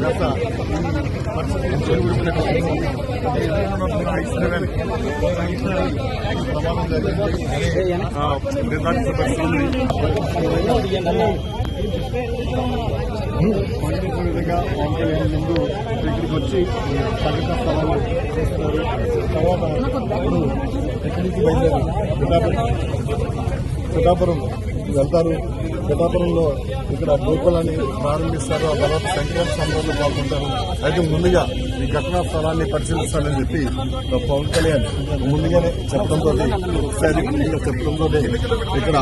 గత మూడు ప్రమాదం జరిగింది. విధంగా పవన్ కళ్యాణ్ ముందు దగ్గరికి వచ్చి సంఘటన స్థలాలు చేస్తున్నారు తర్వాత ఇప్పుడు ఎక్కడికి బయలుదేరి పిఠాపురం పిఠాపురం వెళ్తారు పిఠాపురంలో ఇక్కడ గోకులని ప్రారంభిస్తారు. ఆ తర్వాత సంక్రాంతి సంబరంలో పాల్గొంటారు. అయితే ముందుగా ఈ ఘటనా స్థలాన్ని పరిశీలిస్తానని చెప్పి పవన్ కళ్యాణ్ ముందుగానే చెప్పడంతో ఒకసారి చెప్పడంతో ఇక్కడ